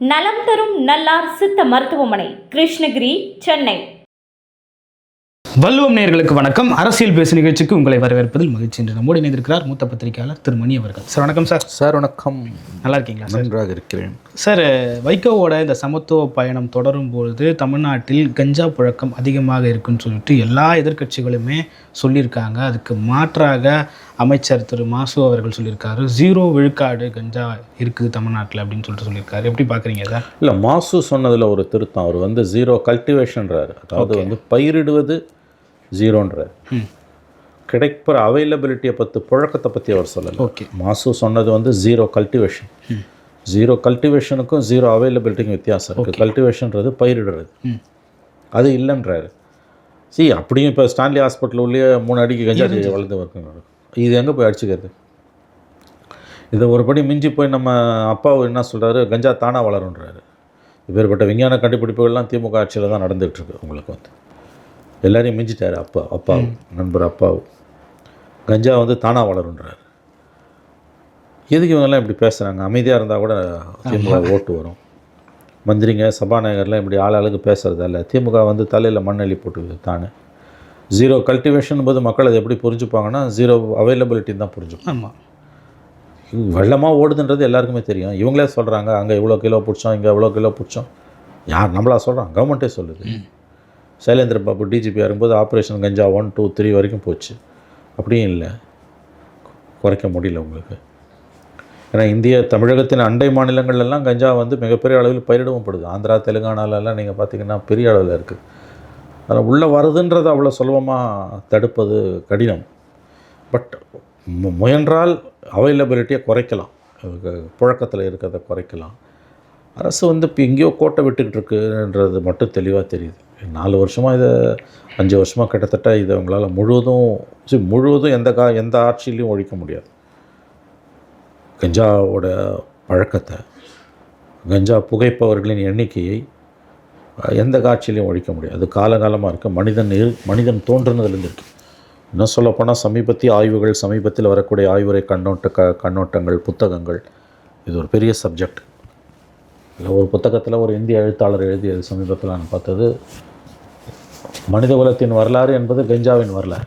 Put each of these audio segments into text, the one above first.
நலம் தரும் நல்லார் சித்த மருத்துவமனை கிருஷ்ணகிரி சென்னை. வல்லுவம் நேயர்களுக்கு வணக்கம். அரசியல் பேசு நிகழ்ச்சிக்கு உங்களை வரவேற்பதில் மகிழ்ச்சி என்று நம்மோடு இணைந்திருக்கிறார் மூத்த பத்திரிகையாளர் திரு மணி அவர்கள். சார் வணக்கம் சார். சார் வணக்கம். நல்லா இருக்கீங்களா சார்? நன்றாக இருக்கிறேன். சார் வைகோவோட இந்த சமத்துவ பயணம் தொடரும் பொழுது தமிழ்நாட்டில் கஞ்சா புழக்கம் அதிகமாக இருக்குன்னு சொல்லிட்டு எல்லா எதிர்க்கட்சிகளுமே சொல்லியிருக்காங்க. அதுக்கு மாற்றாக அமைச்சர் திரு மாசு அவர்கள் சொல்லியிருக்காரு. ஜீரோ விழுக்காடு கஞ்சா இருக்குது தமிழ்நாட்டில் அப்படின்னு சொல்லிட்டு சொல்லியிருக்காரு. எப்படி பார்க்குறீங்க சார் இல்லை மாசு சொன்னதில் ஒரு திருத்தம். அவர் வந்து ஜீரோ கல்டிவேஷன்றார். அதாவது வந்து பயிரிடுவது ஜீரோன்றார். ம். கிடைக்கிற அவைலபிலிட்டியை பற்றி புழக்கத்தை பற்றி அவர் சொல்லலை. ஓகே மாசு சொன்னது வந்து ஜீரோ கல்டிவேஷன். ஜீரோ கல்டிவேஷனுக்கும் ஜீரோ அவைலபிலிட்டிக்கும் வித்தியாசம் இருக்குது கல்டிவேஷன்றது பயிரிடுறது. அது இல்லைன்றாரு. சி அப்படியும் இப்போ ஸ்டான்லி ஹாஸ்பிட்டல் உள்ளே மூணு அடிக்கு கஞ்சா வளர்ந்து இருக்குங்க இது எங்கே போய் அடிச்சுக்கிறது? இதை ஒருபடி மிஞ்சி போய் நம்ம அப்பாவு என்ன சொல்கிறாரு கஞ்சா தானாக வளருன்றாரு இப்பேற்பட்ட விஞ்ஞான கண்டுபிடிப்புகள்லாம் திமுக ஆட்சியில் தான் நடந்துகிட்டு இருக்கு உங்களுக்கு வந்து. எல்லாரையும் மிஞ்சிட்டாரு அப்பா அப்பாவு நண்பர் அப்பாவு. கஞ்சா வந்து தானாக வளருன்றாரு எதுக்கு இவங்கெல்லாம் இப்படி பேசுகிறாங்க அமைதியாக இருந்தால் கூட திமுக ஓட்டு வரும். மந்திரிங்க சபாநாயகர்லாம் இப்படி ஆளாளுக்கு பேசுகிறதால திமுக வந்து தலையில் மண்ணெளி போட்டுக்குது தானே. ஜீரோ கல்டிவேஷன் போது மக்கள் அதை எப்படி புரிஞ்சுப்பாங்கன்னா ஜீரோ அவைலபிலிட்டின்னு தான் புரிஞ்சுப்பாங்க ஆமாம் வெள்ளமாக ஓடுதுன்றது எல்லாருக்குமே தெரியும். இவங்களே சொல்கிறாங்க அங்கே இவ்வளோ கிலோ பிடிச்சோம் இங்கே இவ்வளோ கிலோ பிடிச்சோம். யார் நம்மளா சொல்கிறோம் கவர்மெண்ட்டே சொல்லுது. சைலேந்திர பாபு டிஜிபி இருக்கும்போது operation Ganja one two three வரைக்கும் போச்சு. அப்படியும் இல்லை. குறைக்க முடியல உங்களுக்கு. ஏன்னா இந்திய தமிழகத்தின் அண்டை மாநிலங்கள்லாம் கஞ்சா வந்து மிகப்பெரிய அளவில் பயிரிடவும் படுது. ஆந்திரா தெலுங்கானாலெல்லாம் நீங்கள் பார்த்தீங்கன்னா பெரிய அளவில் இருக்குது அதில் உள்ளே வருதுன்றது அவ்வளோ சுலபமாக தடுப்பது கடினம். பட் மு- முயன்றால் அவைலபிலிட்டியை குறைக்கலாம். புழக்கத்தில் இருக்கிறத குறைக்கலாம். அரசு வந்து இப்போ எங்கேயோ கோட்டை விட்டுக்கிட்டு இருக்குன்றது மட்டும் தெளிவாக தெரியுது. நாலு வருஷமாக இதை அஞ்சு வருஷமாக கிட்டத்தட்ட இதை உங்களால் முழுவதும் சரி முழுவதும் எந்த கா எந்த ஆட்சியிலையும் ஒழிக்க முடியாது. கஞ்சாவோட பழக்கத்தை கஞ்சா புகைப்பவர்களின் எண்ணிக்கையை எந்த காட்சியிலையும் ஒழிக்க முடியாது. அது காலகாலமாக இருக்குது மனிதன் இரு மனிதன் தோன்றுனதுலேருந்து இருக்குது இன்னும் சொல்லப்போனால் சமீபத்திய ஆய்வுகள் சமீபத்தில் வரக்கூடிய ஆய்வுரை கண்ணோட்ட க கண்ணோட்டங்கள் புத்தகங்கள் இது ஒரு பெரிய சப்ஜெக்ட் இல்லை ஒரு புத்தகத்தில் ஒரு இந்திய எழுத்தாளர் எழுதியது சமீபத்தில் நான் பார்த்தது. மனித குலத்தின் வரலாறு என்பது கஞ்சாவின் வரலாறு.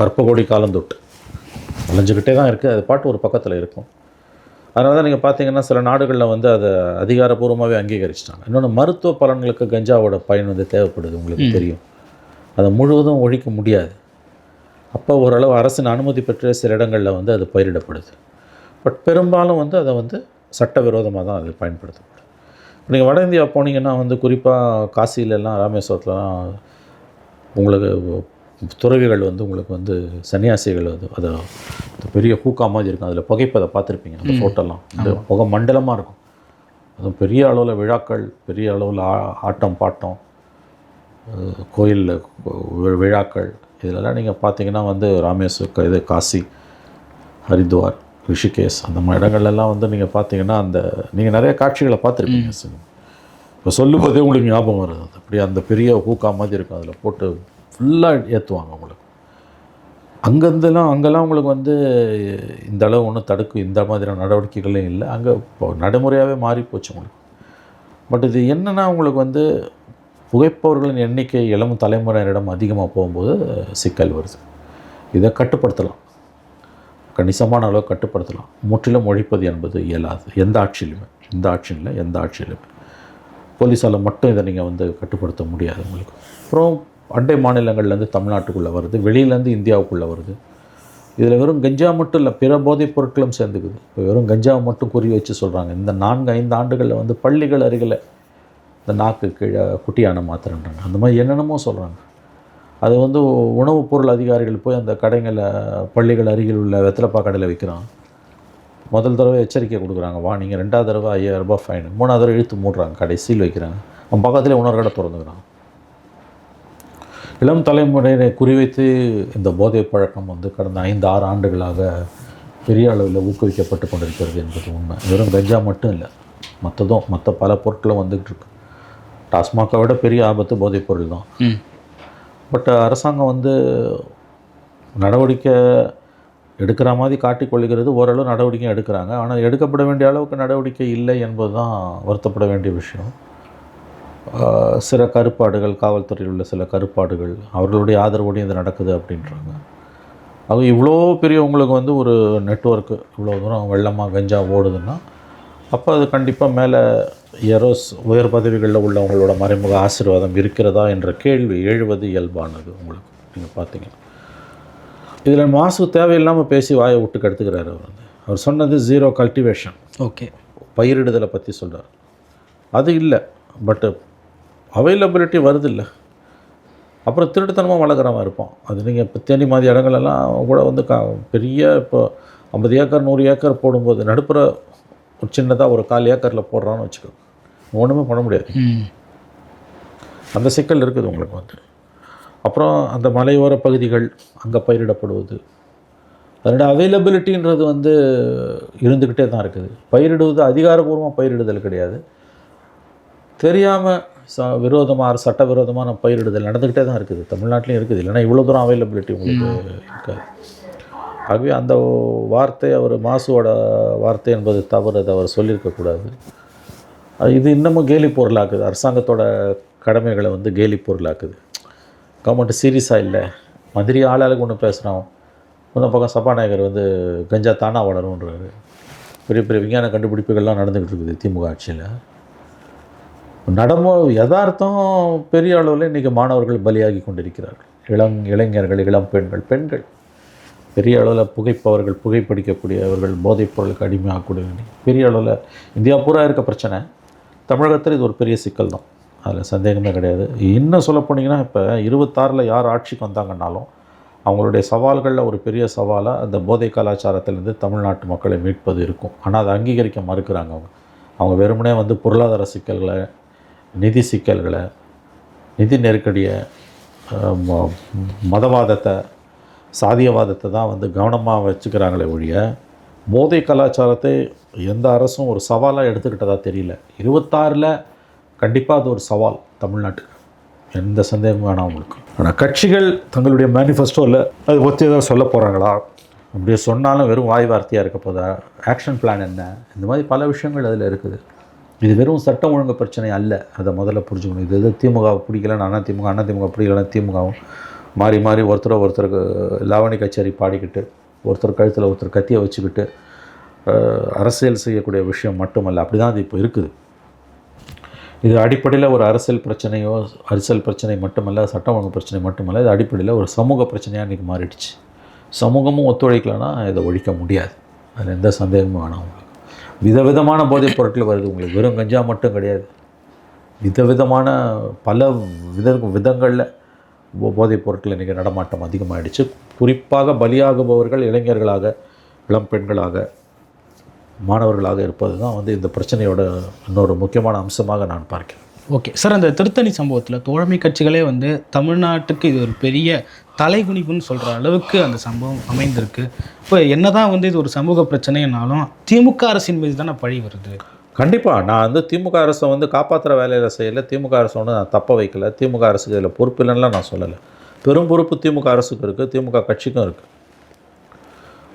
கற்பகோடி காலந்தொட்டு வளைஞ்சுக்கிட்டே தான் இருக்குது அது பாட்டு ஒரு பக்கத்தில் இருக்கும். அதனால தான் நீங்கள் பார்த்தீங்கன்னா சில நாடுகளில் வந்து அதை அதிகாரப்பூர்வமாகவே அங்கீகரிச்சிட்டாங்க. இன்னொன்று மருத்துவ பலன்களுக்கு கஞ்சாவோட பயன் வந்து தேவைப்படுது உங்களுக்கு தெரியும். அதை முழுவதும் ஒழிக்க முடியாது. அப்போ ஓரளவு அரசின் அனுமதி பெற்ற சில இடங்களில் வந்து அது பயிரிடப்படுது. பட் பெரும்பாலும் வந்து அதை வந்து சட்டவிரோதமாக தான் அது பயன்படுத்தப்படுது. நீங்கள் வட இந்தியா போனீங்கன்னா வந்து குறிப்பாக காசியிலலாம் ராமேஸ்வரத்துலலாம் உங்களுக்கு துறவிகள் வந்து உங்களுக்கு வந்து சன்னியாசிகள் அது அது பெரிய ஹூக்கா மாதிரி இருக்கும். அதில் புகைப்பதை பார்த்துருப்பீங்க அந்த ஃபோட்டோலாம் அந்த புகை மண்டலமாக இருக்கும். அதுவும் பெரிய அளவில் விழாக்கள் பெரிய அளவில் ஆ- ஆட்டம் பாட்டம் கோயிலில் விழாக்கள் இதிலெல்லாம் நீங்கள் பார்த்தீங்கன்னா வந்து ராமேஸ்வர் இது காசி ஹரித்வார் ரிஷிகேஷ் அந்த மாதிரி இடங்கள்லாம் வந்து நீங்கள் பார்த்தீங்கன்னா அந்த நீங்கள் நிறைய காட்சிகளை பார்த்துருப்பீங்க இப்போ சொல்லும்போதே உங்களுக்கு ஞாபகம் வருது. அது அப்படியே அந்த பெரிய ஹூக்கா மாதிரி இருக்கும். அதில் போட்டு ஃபுல்லாக ஏற்றுவாங்க உங்களுக்கு அங்கேருந்துலாம் அங்கெல்லாம் உங்களுக்கு வந்து இந்த அளவு ஒன்றும் தடுக்கும். இந்த மாதிரியான நடவடிக்கைகளும் இல்லை. அங்கே இப்போ நடைமுறையாகவே மாறி போச்சு உங்களுக்கு பட் இது என்னென்னா உங்களுக்கு வந்து புகைப்பவர்களின் எண்ணிக்கை இளம் தலைமுறையினரிடம் அதிகமாக போகும்போது சிக்கல் வருது. இதை கட்டுப்படுத்தலாம். கணிசமான அளவு கட்டுப்படுத்தலாம். முற்றிலும் ஒழிப்பது என்பது இயலாது. எந்த ஆட்சியிலுமே. இந்த ஆட்சியில் எந்த ஆட்சியிலுமே. போலீஸால் மட்டும் இதை நீங்கள் வந்து கட்டுப்படுத்த முடியாது உங்களுக்கு. அப்புறம் அண்டை மாநிலங்கள்லேருந்து தமிழ்நாட்டுக்குள்ளே வருது வெளியிலேருந்து இந்தியாவுக்குள்ளே வருது. இதில் வெறும் கஞ்சா மட்டும் இல்லை பிற போதைப் பொருட்களும் சேர்ந்துக்குது. இப்போ வெறும் கஞ்சாவை மட்டும் குறி வச்சு சொல்கிறாங்க. இந்த நான்கு ஐந்து ஆண்டுகளில் வந்து பள்ளிகள் அருகில் இந்த நாக்கு கீழே குட்டியான மாத்திரன்றாங்க. அந்த மாதிரி என்னென்னமோ சொல்கிறாங்க. அது வந்து உணவுப் பொருள் அதிகாரிகள் போய் அந்த கடைங்களை பள்ளிகள் அருகில் உள்ள வெத்தலைப்பா கடையில் விற்கிறான். முதல் தடவை எச்சரிக்கை கொடுக்குறாங்க. வா நீங்கள் ரெண்டாவது தடவை ஐயாயிரம் ரூபாய் ஃபைன். மூணாவது தடவை இழுத்து மூடுறாங்க. கடை சீல் வைக்கிறாங்க. அவன் பக்கத்தில் இன்னொரு கடை திறந்துக்கிறான். இளம் தலைமுறையினை குறிவைத்து இந்த போதைப் பழக்கம் வந்து கடந்த ஐந்து ஆறு ஆண்டுகளாக பெரிய அளவில் ஊக்குவிக்கப்பட்டு கொண்டிருக்கிறது என்பது உண்மை. வெறும் கஞ்சா மட்டும் இல்லை மற்றதும் மற்ற பல பொருட்களும் வந்துகிட்டு இருக்கு. டாஸ்மாகை விட பெரிய ஆபத்து போதைப் பொருள் தான். பட் அரசாங்கம் வந்து நடவடிக்கை எடுக்கிற மாதிரி காட்டிக்கொள்கிறது ஓரளவு நடவடிக்கை எடுக்கிறாங்க. ஆனால் எடுக்கப்பட வேண்டிய அளவுக்கு நடவடிக்கை இல்லை என்பது தான் வருத்தப்பட வேண்டிய விஷயம். சில கருப்பாடுகள் காவல்துறையில் உள்ள சில கருப்பாடுகள் அவர்களுடைய ஆதரவோடு இது நடக்குது அப்படின்றாங்க. அது இவ்வளோ பெரியவங்களுக்கு வந்து ஒரு நெட்வொர்க்கு இவ்வளோ தூரம் வெள்ளமாக கஞ்சா ஓடுதுன்னா அப்போ அது கண்டிப்பாக மேலே எரோஸ் உயர் பதவிகளில் உள்ளவங்களோட மறைமுக ஆசீர்வாதம் இருக்கிறதா என்ற கேள்வி எழுவது இயல்பானது உங்களுக்கு நீங்கள் பார்த்தீங்கன்னா இதில் மாசு தேவையில்லாமல் பேசி வாயை விட்டு கெடுத்துக்கிறாரு அவர் வந்து. அவர் சொன்னது ஜீரோ கல்டிவேஷன் ஓகே. பயிரிடுதலை பற்றி சொல்கிறார் அது இல்லை பட்டு அவைலபிலிட்டி வருது இல்லை அப்புறம் திருட்டுத்தனமாக வளர்க்குறவன் இருப்பான். அது நீங்கள் இப்போ தேனி மாதிரி இடங்களெல்லாம் கூட வந்து கா பெரிய இப்போ ஐம்பது ஏக்கர் நூறு ஏக்கர் போடும்போது நடுப்புற ஒரு சின்னதாக ஒரு கால் ஏக்கரில் போடுறான்னு வச்சுக்கோ. ஒன்றுமே பண்ண முடியாது. அந்த சிக்கல் இருக்குது உங்களுக்கு வந்து. அப்புறம் அந்த மலையோர பகுதிகள் அங்கே பயிரிடப்படுவது. அதனோட அவைலபிலிட்டின்றது வந்து இருந்துக்கிட்டே தான் இருக்குது. பயிரிடுவது அதிகாரப்பூர்வமாக பயிரிடுதல் கிடையாது. தெரியாமல் ச விரோதமாக சட்டவிரோதமான பயிரிடுதல் நடந்துக்கிட்டே தான் இருக்குது. தமிழ்நாட்டிலையும் இருக்குது. இல்லைன்னா இவ்வளோ தூரம் அவைலபிலிட்டி உங்களுக்கு இருக்காது. ஆகவே அந்த வார்த்தை அவர் மாசுவோட வார்த்தை என்பது தவறு அதை அவர் சொல்லியிருக்கக்கூடாது அது இது இன்னமும் கேலி பொருளாக்குது. அரசாங்கத்தோட கடமைகளை வந்து கேலி பொருளாக்குது. கவர்மெண்ட் சீரியஸாக இல்லை. மதுரை ஆளாளுக்கு ஒன்று பேசுகிறோம் முன்ன பக்கம் சபாநாயகர் வந்து கஞ்சா தானாக வளரும்ன்றாரு. பெரிய பெரிய விஞ்ஞான கண்டுபிடிப்புகள்லாம் நடந்துக்கிட்டு இருக்குது திமுக ஆட்சியில். நடமோ யதார்த்தம் பெரிய அளவில் இன்றைக்கி மாணவர்கள் பலியாகி கொண்டிருக்கிறார்கள். இளம் இளைஞர்கள் இளம் பெண்கள் பெண்கள். பெரிய அளவில் புகைப்பவர்கள் புகைப்பிடிக்கக்கூடியவர்கள் போதைப் பொருளுக்கு அடிமையாகக்கூடிய பெரிய அளவில் இந்தியா பூரா இருக்க பிரச்சனை. தமிழகத்தில் இது ஒரு பெரிய சிக்கல் தான். அதில் சந்தேகமே கிடையாது. இன்னும் சொல்ல போனீங்கன்னா இப்போ இருபத்தாறில் யார் ஆட்சிக்கு வந்தாங்கன்னாலும் அவங்களுடைய சவால்களில் ஒரு பெரிய சவாலாக அந்த போதை கலாச்சாரத்திலேருந்து தமிழ்நாட்டு மக்களை மீட்பது இருக்கும். ஆனால் அதை அங்கீகரிக்க மறுக்கிறாங்க அவங்க. அவங்க வெறுமனே வந்து பொருளாதார சிக்கல்களை நிதி சிக்கல்களை நிதி நெருக்கடியை ம- மதவாதத்தை சாதியவாதத்தை தான் வந்து கவனமாக வச்சுக்கிறாங்களே ஒழிய போதை கலாச்சாரத்தை எந்த அரசும் ஒரு சவாலாக எடுத்துக்கிட்டதா தெரியல. இருபத்தாறில் கண்டிப்பாக அது ஒரு சவால் தமிழ்நாட்டுக்கு. எந்த சந்தேகமும் வேணாம் உங்களுக்கு ஆனால் கட்சிகள் தங்களுடைய மேனிஃபெஸ்டோவில் அது ஒத்தி ஏதாவது சொல்ல போகிறாங்களா அப்படியே சொன்னாலும் வெறும் வாய் வார்த்தையாக இருக்க போதா? ஆக்ஷன் பிளான் என்ன? இந்த மாதிரி பல விஷயங்கள் அதில் இருக்குது. இது வெறும் சட்டம் ஒழுங்கு பிரச்சனை அல்ல. அதை முதல்ல புரிஞ்சுக்கணும். இது எது திமுக பிடிக்கலன்னு அண்ணா திமுக அண்ணா திமுக திமுகவும் மாறி மாறி ஒருத்தரை ஒருத்தருக்கு லாவணி கச்சேரி பாடிக்கிட்டு ஒருத்தர் கழுத்தில் ஒருத்தர் கத்தியை வச்சுக்கிட்டு அரசியல் செய்யக்கூடிய விஷயம் மட்டுமல்ல. அப்படி தான் அது இப்போ இருக்குது. இது அடிப்படையில் ஒரு அரசியல் பிரச்சனையோ அரசியல் பிரச்சனை மட்டுமல்ல சட்டம் ஒழுங்கு பிரச்சனை மட்டுமல்ல இது அடிப்படையில் ஒரு சமூக பிரச்சனையாக இன்றைக்கி மாறிடுச்சு. சமூகமும் ஒத்துழைக்கலைன்னா இதை ஒழிக்க முடியாது. அதில் எந்த சந்தேகமும் வேணாம். விதவிதமான போதைப் பொருட்கள் வருது. உங்களுக்கு வெறும் கஞ்சா மட்டும் கிடையாது. விதவிதமான பல வித விதங்களில் போதைப் பொருட்கள் இன்றைக்கி நடமாட்டம் அதிகமாகிடுச்சு குறிப்பாக பலியாகுபவர்கள் இளைஞர்களாக இளம் பெண்களாக மாணவர்களாக இருப்பது தான் வந்து இந்த பிரச்சனையோட இன்னொரு முக்கியமான அம்சமாக நான் பார்க்கிறேன். ஓகே. சார் அந்த திருத்தணி சம்பவத்தில் தோழமை கட்சிகளே வந்து தமிழ்நாட்டுக்கு இது ஒரு பெரிய தலைகுனிவுன்னு சொல்கிற அளவுக்கு அந்த சம்பவம் அமைந்திருக்கு. இப்போ என்னதான் வந்து இது ஒரு சமூக பிரச்சனைனாலும் திமுக அரசின் மீது தானே பழி வருது? கண்டிப்பாக நான் வந்து திமுக அரசை வந்து காப்பாற்றுற வேலையில் செய்யலை. திமுக அரசு ஒன்று நான் தப்ப வைக்கல. திமுக அரசுக்கு இதில் பொறுப்பு இல்லைன்னுலாம் நான் சொல்லலை. பெரும் பொறுப்பு திமுக அரசுக்கு இருக்குது திமுக கட்சிக்கும் இருக்குது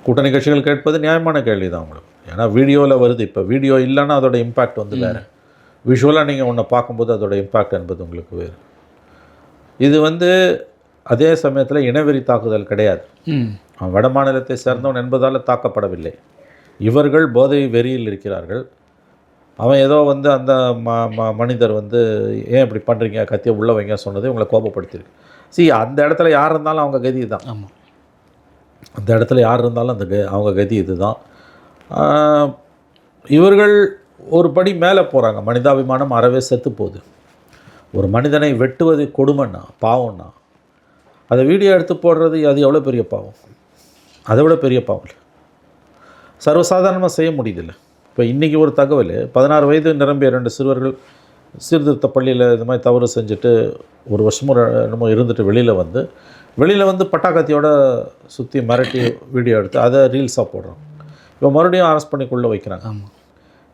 கூட்டணி கட்சிகள் கேட்பது நியாயமான கேள்வி தான் உங்களுக்கு. ஏன்னா வீடியோவில் வருது. இப்போ வீடியோ இல்லைன்னா அதோட இம்பேக்ட் வந்து வேறு. விஷுவலாக நீங்கள் ஒன்றை பார்க்கும்போது அதோட இம்பேக்ட் என்பது உங்களுக்கு வேறு. இது வந்து அதே சமயத்தில் இனவெறி தாக்குதல் கிடையாது. வட மாநிலத்தை சேர்ந்தவன் என்பதால் தாக்கப்படவில்லை. இவர்கள் போதை வெறியில் இருக்கிறார்கள். அவன் ஏதோ வந்து அந்த ம மனிதர் வந்து ஏன் இப்படி பண்ணுறீங்க கத்தியை உள்ள வைங்க சொன்னது இவங்களை கோபப்படுத்தியிருக்கு. see அந்த இடத்துல யார் இருந்தாலும் அவங்க கதி தான் ஆமாம் அந்த இடத்துல யார் இருந்தாலும் அந்த க- அவங்க கதி இதுதான். ஆஹ், இவர்கள் ஒரு படி மேலே போகிறாங்க மனிதாபிமானம் அறவே செத்து போகுது. ஒரு மனிதனை வெட்டுவது கொடுமைன்னா பாவம்னா அதை வீடியோ எடுத்து போடுறது அது எவ்வளோ பெரிய பாவம்? அதை விட பெரிய பாவம் இல்லை. சர்வசாதாரணமாக செய்ய முடியுதில்ல. இப்போ இன்றைக்கி ஒரு தகவல் பதினாறு வயது நிரம்பிய ரெண்டு சிறுவர்கள் சீர்திருத்த பள்ளியில் இந்த மாதிரி தவறு செஞ்சுட்டு ஒரு வருஷமும் என்னமோ இருந்துட்டு வெளியில் வந்து வெளியில் வந்து பட்டாக்கத்தியோட சுற்றி மிரட்டி வீடியோ எடுத்து அதை ரீல்ஸாக போடுறோம் இப்போ மறுபடியும் அரெஸ்ட் பண்ணி கொள்ள வைக்கிறாங்க. ஆமாம்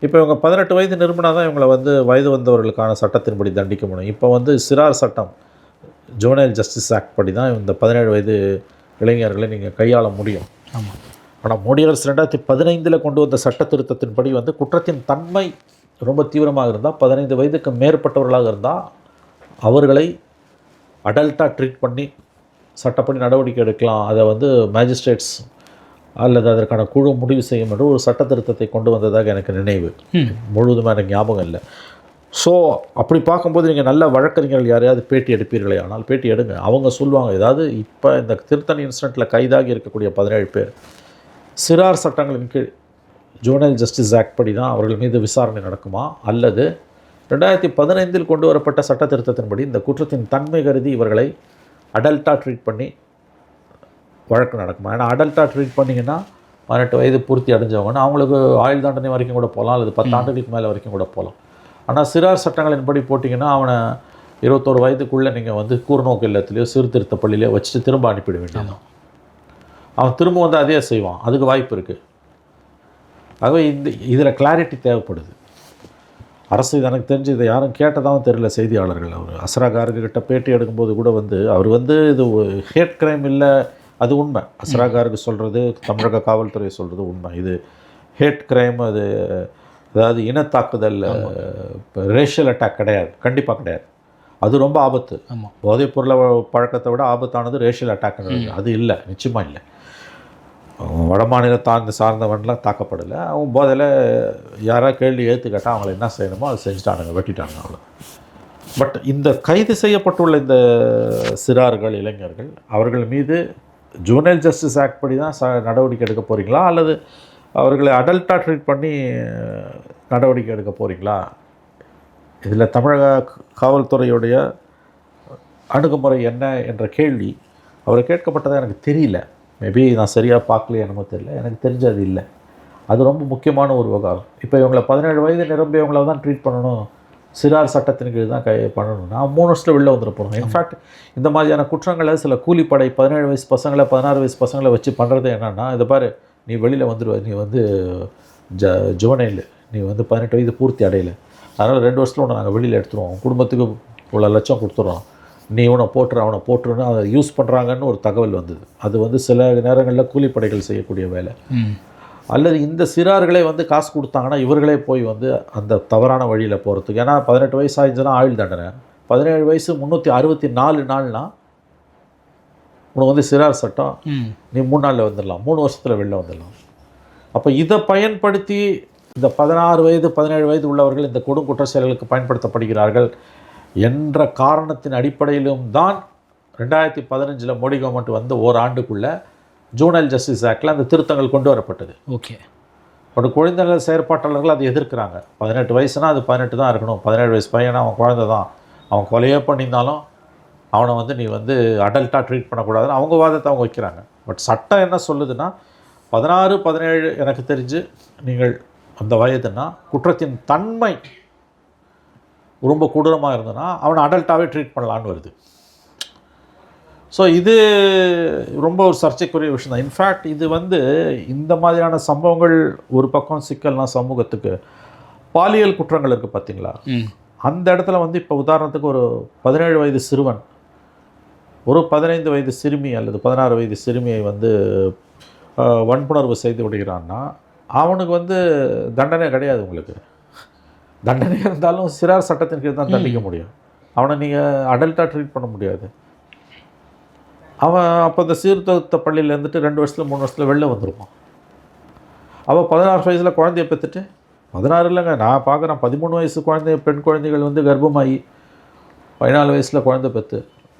இப்போ இவங்க பதினெட்டு வயது நிரம்பினா தான் இவங்களை வந்து வயது வந்தவர்களுக்கான சட்டத்தின்படி தண்டிக்க முடியும். இப்போ வந்து சிறார் சட்டம் ஜுவனைல் ஜஸ்டிஸ் ஆக்ட் படி தான் இந்த பதினேழு வயது இளைஞர்களை நீங்கள் கையாள முடியும். ஆமாம் ஆனால் மோடி அரசு ரெண்டாயிரத்தி பதினைந்தில் கொண்டு வந்த சட்ட திருத்தத்தின்படி வந்து குற்றத்தின் தன்மை ரொம்ப தீவிரமாக இருந்தால் பதினைந்து வயதுக்கு மேற்பட்டவர்களாக இருந்தால் அவர்களை அடல்ட்டாக ட்ரீட் பண்ணி சட்டப்படி நடவடிக்கை எடுக்கலாம் அதை வந்து மேஜிஸ்ட்ரேட்ஸ் அல்லது அதற்கான குழு முடிவு செய்யும் என்று ஒரு சட்ட திருத்தத்தை கொண்டு வந்ததாக எனக்கு நினைவு. முழுவதுமாக எனக்கு ஞாபகம் இல்லை. ஸோ அப்படி பார்க்கும்போது நீங்கள் நல்ல வழக்கறிஞர்கள் யாரையாவது பேட்டி எடுப்பீர்களே? ஆனால் பேட்டி எடுங்க. அவங்க சொல்லுவாங்க ஏதாவது இப்போ இந்த திருத்தணி இன்சிடெண்ட்டில் கைதாகி இருக்கக்கூடிய பதினேழு பேர் சிறார் சட்டங்களின் கீழ் ஜூனல் ஜஸ்டிஸ் ஆக்ட் படி தான் அவர்கள் மீது விசாரணை நடக்குமா? அல்லது ரெண்டாயிரத்தி பதினைந்தில் கொண்டு வரப்பட்ட சட்ட திருத்தத்தின்படி இந்த குற்றத்தின் தன்மை கருதி இவர்களை அடல்ட்டாக ட்ரீட் பண்ணி வழக்கு நடக்குமா? ஏன்னா அடல்ட்டாக ட்ரீட் பண்ணிங்கன்னா பதினெட்டு வயது பூர்த்தி அடைஞ்சவங்கன்னா அவங்களுக்கு ஆயுள் தண்டனை வரைக்கும் கூட போகலாம். அல்லது பத்து ஆண்டுகளுக்கு மேலே வரைக்கும் கூட போகலாம். ஆனால் சிறார் சட்டங்களின்படி போட்டிங்கன்னா அவனை இருபத்தோரு வயதுக்குள்ளே நீங்கள் வந்து கூர்நோக்கு இல்லத்திலையோ சீர்திருத்த பள்ளியிலையோ வச்சுட்டு திரும்ப அனுப்பிட வேண்டியதான் அவன் திரும்ப வந்து அதே செய்வான். அதுக்கு வாய்ப்பு இருக்குது ஆகவே இந்த இதில் கிளாரிட்டி தேவைப்படுது. அரசு இது எனக்கு தெரிஞ்சு இதை யாரும் கேட்டதாகவும் தெரியல செய்தியாளர்கள். அவர் அஸ்ரா கார்கு கிட்ட பேட்டி எடுக்கும்போது கூட வந்து அவர் வந்து இது ஹேட் கிரைம் இல்லை அது உண்மை. அஸ்ரா கார்கு சொல்கிறது தமிழக காவல்துறை சொல்கிறது உண்மை. இது ஹேட் கிரைம் அது அதாவது இனத்தாக்குதல் ரேஷியல் அட்டாக் கிடையாது. கண்டிப்பாக கிடையாது. அது ரொம்ப ஆபத்து. ஆமாம் போதைப் பொருளை பழக்கத்தை விட ஆபத்தானது ரேஷியல் அட்டாக் அது இல்லை. நிச்சயமாக இல்லை. வட மாநிலத்தார்ந்து சார்ந்தவன்லாம் தாக்கப்படலை. அவன் போதையில் யாராவது கேள்வி ஏற்று கேட்டால் அவங்கள என்ன செய்யணுமோ அதை செஞ்சுட்டானுங்க. வெட்டிட்டானுங்க அவ்வளோ பட் இந்த கைது செய்யப்பட்டுள்ள இந்த சிறார்கள் இளைஞர்கள் அவர்கள் மீது ஜூனியல் ஜஸ்டிஸ் ஆக்ட் படி தான் ச நடவடிக்கை எடுக்க போகிறீங்களா அல்லது அவர்களை அடல்ட்டாக ட்ரீட் பண்ணி நடவடிக்கை எடுக்க போகிறீங்களா இதில் தமிழக காவல்துறையுடைய அணுகுமுறை என்ன என்ற கேள்வி அவர் கேட்கப்பட்டதாக எனக்கு தெரியல. மேபி நான் சரியாக பார்க்கலையே என்னமோ தெரியல. எனக்கு தெரிஞ்சது இல்லை. அது ரொம்ப முக்கியமான ஒரு விவகாரம். இப்போ இவங்களை பதினேழு வயது நிரம்பியவங்கள தான் ட்ரீட் பண்ணணும். சிறார் சட்டத்தின் கீழ் தான் கை பண்ணணும். நான் மூணு வருஷத்தில் வெளில வந்துட போகிறோம் இன்ஃபேக்ட் இந்த மாதிரியான குற்றங்களை சில கூலிப்படை பதினேழு வயசு பசங்களை பதினாறு வயசு பசங்களை வச்சு பண்ணுறது என்னென்னா இதை பாரு நீ வெளியில் வந்துடுவ நீ வந்து ஜ ஜுவனைல் நீ வந்து பதினெட்டு வயது பூர்த்தி அடையலை. அதனால் ரெண்டு வருஷத்தில் உன்னை நாங்கள் வெளியில் எடுத்துருவோம். குடும்பத்துக்கு இவ்வளோ லட்சம் கொடுத்துட்றோம் நீ இவனை போட்டுரு அவனை போட்டுருன்னு அதை யூஸ் பண்ணுறாங்கன்னு ஒரு தகவல் வந்தது. அது வந்து சில நேரங்களில் கூலிப்படைகள் செய்யக்கூடிய வேலை. அல்லது இந்த சிறார்களே வந்து காசு கொடுத்தாங்கன்னா இவர்களே போய் வந்து அந்த தவறான வழியில் போகிறதுக்கு ஏன்னா பதினெட்டு வயசு ஆயிடுச்சுன்னா ஆயுள் தண்டனை. பதினேழு வயசு முந்நூற்றி அறுபத்தி நாலு நாள்னா உனக்கு வந்து சிறார் சட்டம். நீ மூணு நாளில் வந்துடலாம். மூணு வருஷத்தில் வெளில வந்துடலாம். அப்போ இதை பயன்படுத்தி இந்த பதினாறு வயது பதினேழு வயது உள்ளவர்கள் இந்த கொடும் குற்ற செயல்களுக்கு பயன்படுத்தப்படுகிறார்கள் என்ற காரணத்தின் அடிப்படையிலும் தான் ரெண்டாயிரத்தி பதினஞ்சில் மோடி கவர்மெண்ட் வந்து ஓராண்டுக்குள்ளே ஜூனல் ஜஸ்டிஸ் ஆக்டில் அந்த திருத்தங்கள் கொண்டு வரப்பட்டது. ஓகே. ஒரு குழந்தைநல செயற்பாட்டாளர்கள் அதை எதிர்க்கிறாங்க. பதினெட்டு வயசுனா அது பதினெட்டு தான் இருக்கணும். பதினேழு வயசு பையனா அவன் குழந்தை தான் அவன் கொலையே பண்ணியிருந்தாலும் அவனை வந்து நீ வந்து அடல்ட்டாக ட்ரீட் பண்ணக்கூடாதுன்னு அவங்க வாதத்தை அவங்க வைக்கிறாங்க. பட் சட்டம் என்ன சொல்லுதுன்னா பதினாறு பதினேழு எனக்கு தெரிஞ்சு நீங்கள் அந்த வயதுனா குற்றத்தின் தன்மை ரொம்ப கொடூரமாக இருந்ததுன்னா அவனை அடல்ட்டாகவே ட்ரீட் பண்ணலான்னு வருது. ஸோ இது ரொம்ப ஒரு சர்ச்சைக்குரிய விஷயம் தான். இன்ஃபேக்ட் இது வந்து இந்த மாதிரியான சம்பவங்கள் ஒரு பக்கம் சிக்கல்னா சமூகத்துக்கு பாலியல் குற்றங்கள் இருக்குது பார்த்தீங்களா? அந்த இடத்துல வந்து இப்போ உதாரணத்துக்கு ஒரு பதினேழு வயது சிறுவன் ஒரு பதினைந்து வயது சிறுமி அல்லது பதினாறு வயது சிறுமியை வந்து வன்புணர்வு செய்து விடுகிறான்னா அவனுக்கு வந்து தண்டனை கிடையாது உங்களுக்கு. தண்டனை இருந்தாலும் சிறார் சட்டத்தின் கீழ் தான் தண்டிக்க முடியும். அவனை நீங்கள் அடல்ட்டாக ட்ரீட் பண்ண முடியாது. அவன் அப்போ இந்த சீர்திருத்த பள்ளியில் இருந்துட்டு ரெண்டு வருஷத்தில் மூணு வருஷத்தில் வெளில வந்துருப்பான். அவள் பதினாறு வயசில் குழந்தைய பெற்றுட்டு பதினாறு இல்லைங்க நான் பார்க்குறேன் பதிமூணு வயசு குழந்தை பெண் குழந்தைகள் வந்து கர்ப்பமாகி பதினாலு வயசில் குழந்தை பெற்று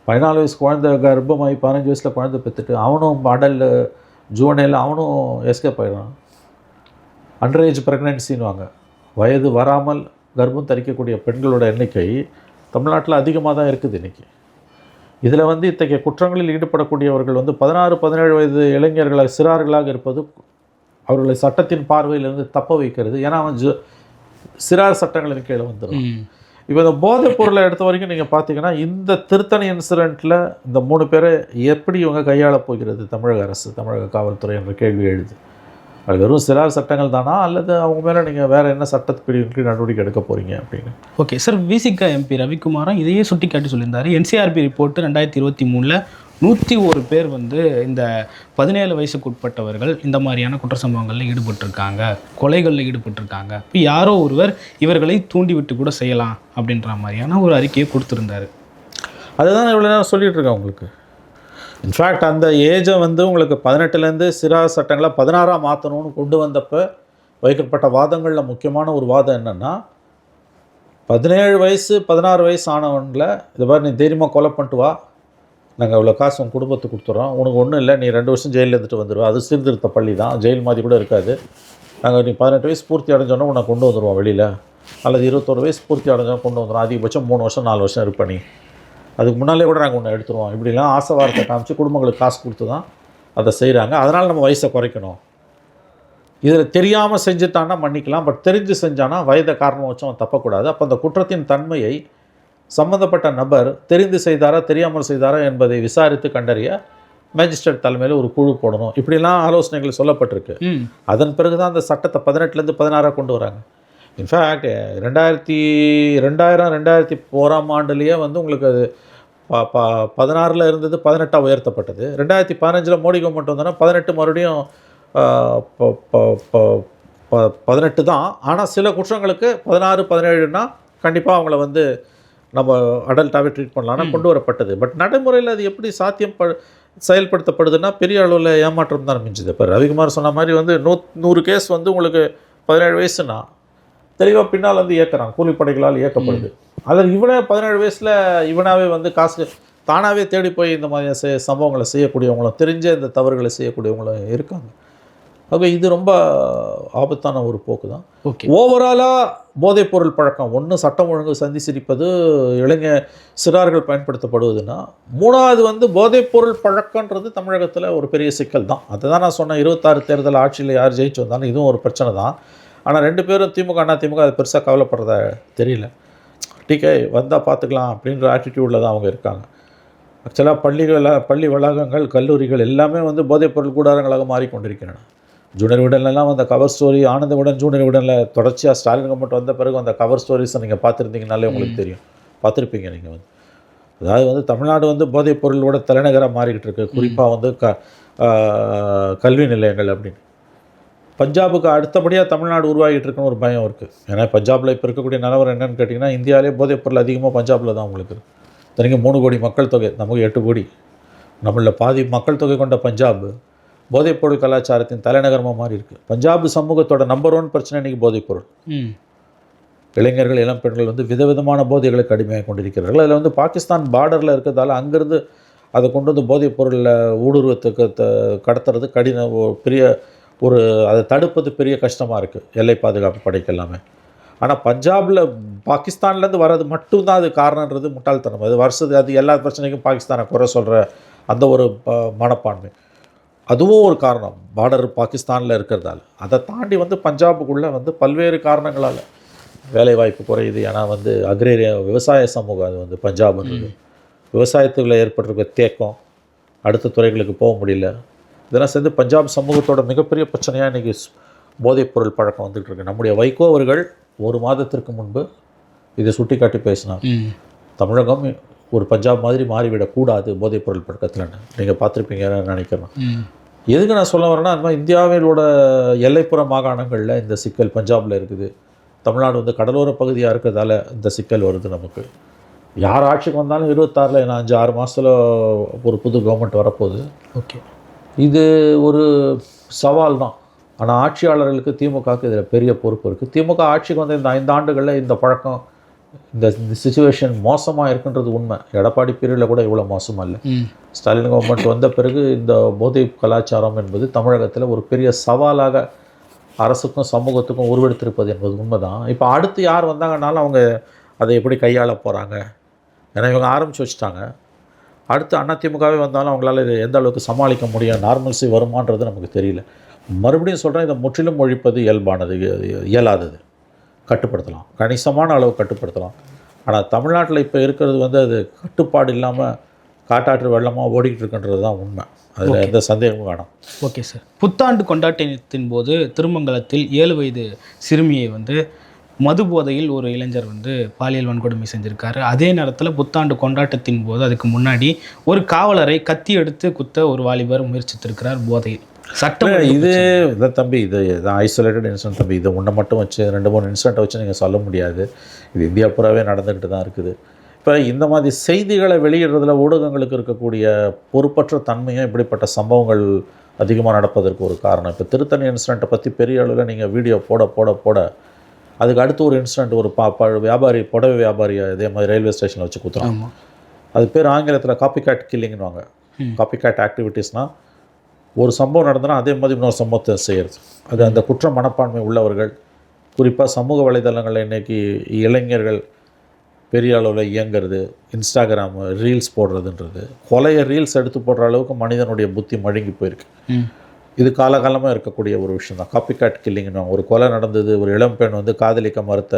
பதினாலு வயசு குழந்தை கர்ப்பமாகி பதினஞ்சு வயசில் குழந்தை பெற்றுட்டு அவனும் அடல் ஜூனையில் அவனும் எஸ்கேப் ஆயிடுறான். அண்டர் ஏஜ் ப்ரெக்னென்சின்னுவாங்க வயது வராமல் கர்ப்பம் தரிக்கக்கூடிய பெண்களோட எண்ணிக்கை தமிழ்நாட்டில் அதிகமாக தான் இருக்குது இன்றைக்கி இதில் வந்து இத்தகைய குற்றங்களில் ஈடுபடக்கூடியவர்கள் வந்து பதினாறு பதினேழு வயது இளைஞர்களாக சிறார்களாக இருப்பது அவர்களை சட்டத்தின் பார்வையிலிருந்து தப்ப வைக்கிறது. ஏன்னா அவன் ஜு சிறார் சட்டங்களின் கீழே வந்துடும் இப்போ இந்த போதைப் பொருளை எடுத்த வரைக்கும் நீங்கள் பார்த்தீங்கன்னா இந்த திருத்தணி இன்சிடெண்ட்டில் இந்த மூணு பேரை எப்படி இவங்க கையாளப் போகிறது? தமிழக அரசு தமிழக காவல்துறை என்ற கேள்வி எழுது. அது வெறும் சிறார் சட்டங்கள் தானா? அல்லது அவங்க மேலே நீங்கள் வேறு என்ன சட்டப்பிரிவின் கீழ் நடவடிக்கை எடுக்க போகிறீங்க அப்படின்னு? ஓகே சார் விசிகா எம்பி ரவிக்குமாரும் இதையே சுட்டி காட்டி சொல்லியிருந்தார் என்சிஆர்பி ரிப்போர்ட்டு ரெண்டாயிரத்தி இருபத்தி மூணில் நூற்றி ஒரு பேர் வந்து இந்த பதினேழு வயசுக்குட்பட்டவர்கள் இந்த மாதிரியான குற்ற சம்பவங்களில் ஈடுபட்டிருக்காங்க கொலைகளில் ஈடுபட்டிருக்காங்க. இப்போ யாரோ ஒருவர் இவர்களை தூண்டிவிட்டு கூட செய்யலாம் அப்படின்ற மாதிரியான ஒரு அறிக்கையை கொடுத்துருந்தாரு. அதுதான் இவ்வளோ நேரம் சொல்லிகிட்ருக்கேன் இருக்கேன் உங்களுக்கு. இன்ஃபேக்ட் அந்த ஏஜை வந்து உங்களுக்கு பதினெட்டுலேருந்து சிறா சட்டங்களை பதினாறாக மாற்றணும்னு கொண்டு வந்தப்போ வைக்கப்பட்ட வாதங்களில் முக்கியமான ஒரு வாதம் என்னென்னா பதினேழு வயசு பதினாறு வயசு ஆனவனில் இது மாதிரி நீ தைரியமாக கொலை பண்ணிட்டு வா நாங்கள் இவ்வளோ காசு உங்கள் குடும்பத்துக்கு கொடுத்துட்றோம் உனக்கு ஒன்றும் இல்லை நீ ரெண்டு வருஷம் ஜெயிலில் இருந்துட்டு வந்துடுவோம் அது சீர்திருத்த பள்ளி தான். ஜெயில் மாதிரி கூட இருக்காது. நாங்கள் நீ பதினெட்டு வயசு பூர்த்தி அடைஞ்சோன்னா உன்னை கொண்டு வந்துடுவோம் வெளியில். அல்லது இருபத்தொரு வயசு பூர்த்தி அடைஞ்சோம் கொண்டு வந்துடுவோம் அதிகபட்சம் மூணு வருஷம் நாலு வருஷம் இருப்ப நீ. அதுக்கு முன்னாலே கூட நாங்கள் ஒன்று எடுத்துருவோம். இப்படிலாம் ஆசை வாரத்தை காமிச்சு குடும்பங்களுக்கு காசு கொடுத்து தான் அதை செய்கிறாங்க அதனால் நம்ம வயசை குறைக்கணும். இதில் தெரியாமல் செஞ்சுட்டான்னா மன்னிக்கலாம். பட் தெரிஞ்சு செஞ்சானா வயதை காரணம் வச்சு அவன் தப்பக்கூடாது. அப்போ அந்த குற்றத்தின் தன்மையை சம்பந்தப்பட்ட நபர் தெரிந்து செய்தாரா தெரியாமல் செய்தாரா என்பதை விசாரித்து கண்டறிய மேஜிஸ்ட்ரேட் தலைமையில் ஒரு குழு போடணும். இப்படிலாம் ஆலோசனைகள் சொல்லப்பட்டிருக்கு. அதன் பிறகு தான் அந்த சட்டத்தை பதினெட்டுலேருந்து பதினாறாக கொண்டு வராங்க. இன்ஃபேக்ட் ரெண்டாயிரத்தி ரெண்டாயிரம் ரெண்டாயிரத்தி ஓராம் ஆண்டுலேயே வந்து உங்களுக்கு அது பதினாறில் இருந்தது பதினெட்டாக உயர்த்தப்பட்டது. ரெண்டாயிரத்தி பதினஞ்சில் மோடி கவர்மெண்ட் வந்தோன்னா பதினெட்டு மறுபடியும் பதினெட்டு தான். ஆனால் சில குற்றங்களுக்கு பதினாறு பதினேழுனா கண்டிப்பாக அவங்கள வந்து நம்ம அடல்ட்டாகவே ட்ரீட் பண்ணலாம்னா கொண்டு வரப்பட்டது பட் நடைமுறையில் அது எப்படி சாத்தியம் ப செயல்படுத்தப்படுதுன்னா பெரிய அளவில் ஏமாற்றம் தான் மிஞ்சுது இப்போ ரவிக்குமார் சொன்ன மாதிரி வந்து நூ நூறு கேஸ் வந்து உங்களுக்கு பதினேழு வயசுனா தெளிவாக பின்னால் வந்து இயக்குறான். கூலிப்படைகளால் இயக்கப்படுது. அதில் இவனே பதினேழு வயசில் இவனாவே வந்து காசு தானாகவே தேடி போய் இந்த மாதிரி சம்பவங்களை செய்யக்கூடியவங்களும் தெரிஞ்ச இந்த தவறுகளை செய்யக்கூடியவங்களும் இருக்காங்க. ஆக இது ரொம்ப ஆபத்தான ஒரு போக்கு தான். ஓகே. ஓவராலாக போதைப்பொருள் பழக்கம். ஒன்று சட்டம் ஒழுங்கு சந்தி சிரிப்பது இளைஞ சிறார்கள் பயன்படுத்தப்படுவதுன்னா மூணாவது வந்து போதைப்பொருள் பழக்கன்றது தமிழகத்தில் ஒரு பெரிய சிக்கல் தான். அதை தான் நான் சொன்னேன் இருபத்தாறு தேர்தல் ஆட்சியில் யார் ஜெயிச்சு வந்தாலும் இதுவும் ஒரு பிரச்சனை தான். ஆனால் ரெண்டு பேரும் திமுக அண்ணா திமுக அது பெருசாக கவலைப்படுறதா தெரியல. டிகே வந்தால் பார்த்துக்கலாம் அப்படின்ற ஆட்டிடியூடில் தான் அவங்க இருக்காங்க. ஆக்சுவலாக பள்ளிகள் பள்ளி வளாகங்கள் கல்லூரிகள் எல்லாமே வந்து போதைப்பொருள் கூடாரங்களாக மாறிக்கொண்டிருக்கின்றன. ஜூனியர் விடன்லாம் அந்த கவர் ஸ்டோரி ஆனந்த விடன் ஜூனியர் விடனில் தொடர்ச்சியாக ஸ்டாலின் கவர்மெண்ட் வந்த பிறகு அந்த கவர் ஸ்டோரிஸை நீங்கள் பார்த்துருந்தீங்கனாலே உங்களுக்கு தெரியும். பார்த்துருப்பீங்க நீங்கள் வந்து. அதாவது வந்து தமிழ்நாடு வந்து போதைப் பொருளோட தலைநகராக மாறிக்கிட்டு இருக்கு. குறிப்பாக வந்து க கல்வி நிலையங்கள் அப்படின்னு. பஞ்சாபுக்கு அடுத்தபடியாக தமிழ்நாடு உருவாகிட்டு இருக்குன்னு ஒரு பயம் இருக்குது ஏன்னா பஞ்சாபில் இப்போ இருக்கக்கூடிய நிலவரம் என்னன்னு கேட்டிங்கன்னா இந்தியாவிலே போதைப் பொருள் அதிகமாக பஞ்சாபில் தான் உங்களுக்கு இத்தனைக்கும் மூணு கோடி மக்கள் தொகை நமக்கு எட்டு கோடி. நம்மள பாதி மக்கள் தொகை கொண்ட பஞ்சாப் போதைப்பொருள் கலாச்சாரத்தின் தலைநகரமாக மாறி இருக்கு. பஞ்சாப் சமூகத்தோட நம்பர் ஒன் பிரச்சனை இன்னைக்கு போதைப்பொருள். இளைஞர்கள் இளம் பெண்கள் வந்து விதவிதமான போதைகளுக்கு அடிமையாக கொண்டிருக்கிறார்கள். அதில் வந்து பாகிஸ்தான் பார்டரில் இருக்கிறதால அங்கேருந்து அதை கொண்டு வந்து போதைப் பொருளில் ஊடுருவத்துக்கு த- கடத்துறது கடின பெரிய ஒரு அதை தடுப்பது பெரிய கஷ்டமாக இருக்குது எல்லை பாதுகாப்பு படைக்கு எல்லாமே. ஆனால் பஞ்சாபில் பாகிஸ்தான்லேருந்து வர்றது மட்டும்தான் அது காரணன்றது முட்டாள்தனம். அது வருஷத்து அது எல்லா பிரச்சனைக்கும் பாகிஸ்தானை குறை சொல்கிற அந்த ஒரு ப- மனப்பான்மை. அதுவும் ஒரு காரணம். பார்டர் பாகிஸ்தானில் இருக்கிறதால. அதை தாண்டி வந்து பஞ்சாபுக்குள்ளே வந்து பல்வேறு காரணங்களால் வேலைவாய்ப்பு குறையுது. ஏன்னா வந்து அக்ரேரிய விவசாய சமூகம் அது வந்து பஞ்சாப்ன்றது. விவசாயத்தில் ஏற்பட்டிருக்க தேக்கம் அடுத்த துறைகளுக்கு போக முடியல. இதெல்லாம் சேர்ந்து பஞ்சாப் சமூகத்தோட மிகப்பெரிய பிரச்சனையாக இன்றைக்கி போதைப்பொருள் பழக்கம் வந்துட்டு இருக்கு. நம்முடைய வைகோ அவர்கள் ஒரு மாதத்திற்கு முன்பு இதை சுட்டிக்காட்டி பேசினார். தமிழகம் ஒரு பஞ்சாப் மாதிரி மாறிவிடக்கூடாது போதைப்பொருள் பழக்கத்தில் நீங்கள் பார்த்துருப்பீங்கன்னு நினைக்கிறேன். எதுக்கு நான் சொல்ல வரேன்னா அந்த மாதிரி இந்தியாவிலோட எல்லைப்புற மாகாணங்களில் இந்த சிக்கல் பஞ்சாபில் இருக்குது. தமிழ்நாடு வந்து கடலோர பகுதியாக இருக்கிறதால இந்த சிக்கல் வருது நமக்கு. யார் ஆட்சிக்கு வந்தாலும் இருபத்தாறில் நான் அஞ்சு ஆறு மாதத்தில் ஒரு புது கவர்மெண்ட் வரப்போகுது. ஓகே. இது ஒரு சவால் தான். ஆனால் ஆட்சியாளர்களுக்கு திமுகவுக்கு இதில் பெரிய பொறுப்பு இருக்குது திமுக ஆட்சிக்கு வந்த இந்த ஐந்து ஆண்டுகளில் இந்த பழக்கம் இந்த இந்த சுச்சுவேஷன் மோசமாக இருக்குன்றது உண்மை. எடப்பாடி பீரியடில் கூட இவ்வளோ மோசமாக இல்லை ஸ்டாலின் கவர்மெண்ட் வந்த பிறகு இந்த போதை கலாச்சாரம் என்பது தமிழகத்தில் ஒரு பெரிய சவாலாக அரசுக்கும் சமூகத்துக்கும் உருவெடுத்திருப்பது என்பது உண்மைதான். இப்போ அடுத்து யார் வந்தாங்கனாலும் அவங்க அதை எப்படி கையாள போகிறாங்க ஏன்னா இவங்க ஆரம்பித்து வச்சுட்டாங்க. அடுத்து அதிமுகவே வந்தாலும் அவங்களால இதை எந்த அளவுக்கு சமாளிக்க முடியும்? நார்மல்சி வருமானது நமக்கு தெரியல. மறுபடியும் சொல்கிறேன் இதை முற்றிலும் ஒழிப்பது இயல்பானது இய- இயலாதது. கட்டுப்படுத்தலாம். கணிசமான அளவு கட்டுப்படுத்தலாம். ஆனால் தமிழ்நாட்டில் இப்போ இருக்கிறது வந்து அது கட்டுப்பாடு இல்லாமல் காட்டாற்று வெள்ளமாக ஓடிக்கிட்டு இருக்குன்றது தான் உண்மை. அதில் எந்த சந்தேகமும் வேணாம். Okay sir. புத்தாண்டு கொண்டாட்டத்தின் போது திருமங்கலத்தில் ஏழு வயது சிறுமியை வந்து மது போதையில் ஒரு இளைஞர் வந்து பாலியல் வன்கொடுமை செஞ்சிருக்காரு. அதே நேரத்தில் புத்தாண்டு கொண்டாட்டத்தின் போது அதுக்கு முன்னாடி ஒரு காவலரை கத்தி எடுத்து குத்த ஒரு வாலிபர் முயற்சித்திருக்கிறார் போதையில். சட்டம் இல்ல, இது இதை தம்பி இது ஐசோலேட்டட் இன்சிடென்ட் தம்பி இது ஒன்றை மட்டும் வச்சு ரெண்டு மூணு இன்சிடென்ட்டை வச்சு நீங்கள் சொல்ல முடியாது. இது இந்தியா பூராவே நடந்துக்கிட்டு தான் இருக்குது. இப்போ இந்த மாதிரி செய்திகளை வெளியிடுறதுல ஊடகங்களுக்கு இருக்கக்கூடிய பொறுப்பற்ற தன்மையும் இப்படிப்பட்ட சம்பவங்கள் அதிகமாக நடப்பதற்கு ஒரு காரணம். இப்போ திருத்தணி இன்சிடெண்ட்டை பற்றி பெரிய அளவில் நீங்கள் வீடியோ போட போட போட அதுக்கு அடுத்து ஒரு இன்சிடென்ட் ஒரு பா வியாபாரி புடவை வியாபாரி இதே மாதிரி ரயில்வே ஸ்டேஷனில் வச்சு ஆமாம் அது பேர் ஆங்கிலத்தில் காப்பி கேட் கில்லிங்னுவாங்க காப்பி கேட் ஆக்டிவிட்டீஸ்னால் ஒரு சம்பவம் நடந்தனா அதே மாதிரி இன்னொரு சம்பவத்தை செய்கிறது அது அந்த குற்ற மனப்பான்மை உள்ளவர்கள் குறிப்பாக சமூக வலைதளங்களில் இன்றைக்கி இளைஞர்கள் பெரிய அளவில் இயங்குறது இன்ஸ்டாகிராம் ரீல்ஸ் போடுறதுன்றது கொலையை ரீல்ஸ் எடுத்து போடுற அளவுக்கு மனிதனுடைய புத்தி மழுங்கி போயிருக்கு. இது காலகாலமாக இருக்கக்கூடிய ஒரு விஷயம் தான். காப்பி கேட் கில்லிங்னு ஒரு கொலை நடந்தது ஒரு இளம்பெண் வந்து காதலிக்க மறுத்த